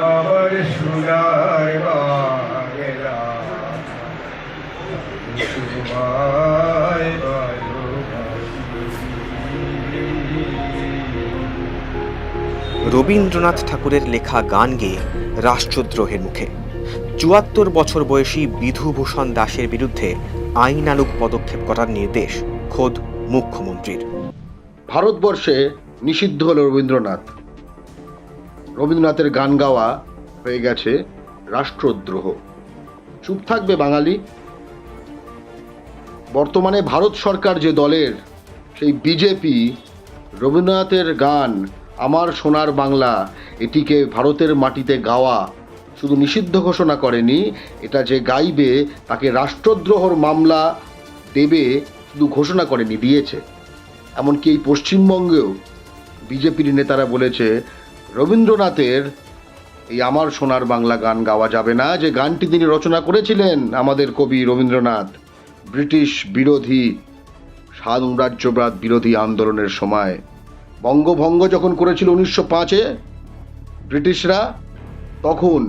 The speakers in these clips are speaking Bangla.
বাংলা তোমায় রবীন্দ্রনাথ ঠাকুরের লেখা গান গেয়ে রাষ্ট্রদ্রোহের মুখে। চুয়াত্তর বছর বয়সী বিধুভূষণ দাসের বিরুদ্ধে আইনানুগ পদক্ষেপ করার নির্দেশ খোদ মুখ্যমন্ত্রীর। ভারতবর্ষে নিষিদ্ধ হল রবীন্দ্রনাথ। রবীন্দ্রনাথের গান গাওয়া হয়ে গেছে রাষ্ট্রদ্রোহ। চুপ থাকবে বাঙালি। বর্তমানে ভারত সরকার যে দলের, সেই বিজেপি রবীন্দ্রনাথের গান, আমার সোনার বাংলা, এটিকে ভারতের মাটিতে গাওয়া শুধু নিষিদ্ধ ঘোষণা করেনি, এটা যে গাইবে, তাকে রাষ্ট্রদ্রোহর মামলা দেবে শুধু ঘোষণা করেনি, দিয়েছে। এমনকি এই পশ্চিমবঙ্গেও বিজেপির নেতারা বলেছে রবীন্দ্রনাথের এই আমার সোনার বাংলা গান গাওয়া যাবে না, যে গানটি তিনি রচনা করেছিলেন আমাদের কবি রবীন্দ্রনাথ, ব্রিটিশ বিরোধী সাম্রাজ্যবাদ বিরোধী আন্দোলনের সময়। বঙ্গভঙ্গ যখন করেছিল উনিশশো পাঁচে, ব্রিটিশরা, তখন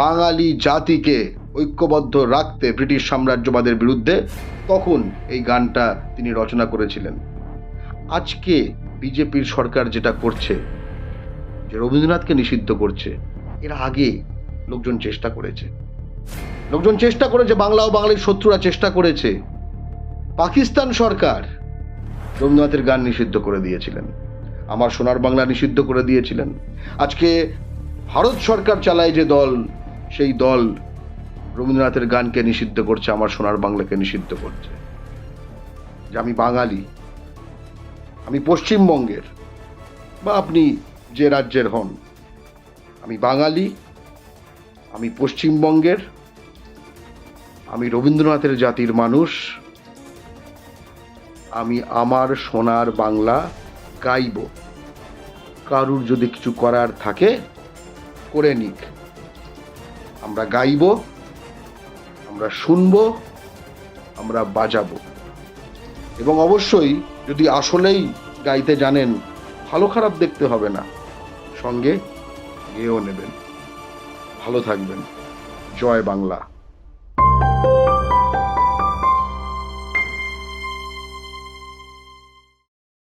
বাঙালি জাতিকে ঐক্যবদ্ধ রাখতে ব্রিটিশ সাম্রাজ্যবাদের বিরুদ্ধে, তখন এই গানটা তিনি রচনা করেছিলেন। আজকে বিজেপির সরকার যেটা করছে যে রবীন্দ্রনাথকে নিষিদ্ধ করছে, এর আগে লোকজন চেষ্টা করেছে। লোকজন চেষ্টা করেছে, বাংলা ও বাঙালির শত্রুরা চেষ্টা করেছে। পাকিস্তান সরকার রবীন্দ্রনাথের গান নিষিদ্ধ করে দিয়েছিলেন। আমার সোনার বাংলা নিষিদ্ধ করে দিয়েছিলেন। আজকে ভারত সরকার চালায় যে দল, সেই দল রবীন্দ্রনাথের গানকে নিষিদ্ধ করছে, আমার সোনার বাংলাকে নিষিদ্ধ করছে। যে আমি বাঙালি, আমি পশ্চিমবঙ্গের, বা আপনি যে রাজ্যের হন। আমি বাঙালি, আমি পশ্চিমবঙ্গের, আমি রবীন্দ্রনাথের জাতির মানুষ, আমি আমার সোনার বাংলা গাইব। কারুর যদি কিছু করার থাকে, করে নিক। আমরা গাইব, আমরা শুনব, আমরা বাজাবো। এবং অবশ্যই যদি আসলেই গাইতে জানেন, ভালো খারাপ দেখতে হবে না। সঙ্গে নিয়েও নেবেন। ভালো থাকবেন। জয় বাংলা।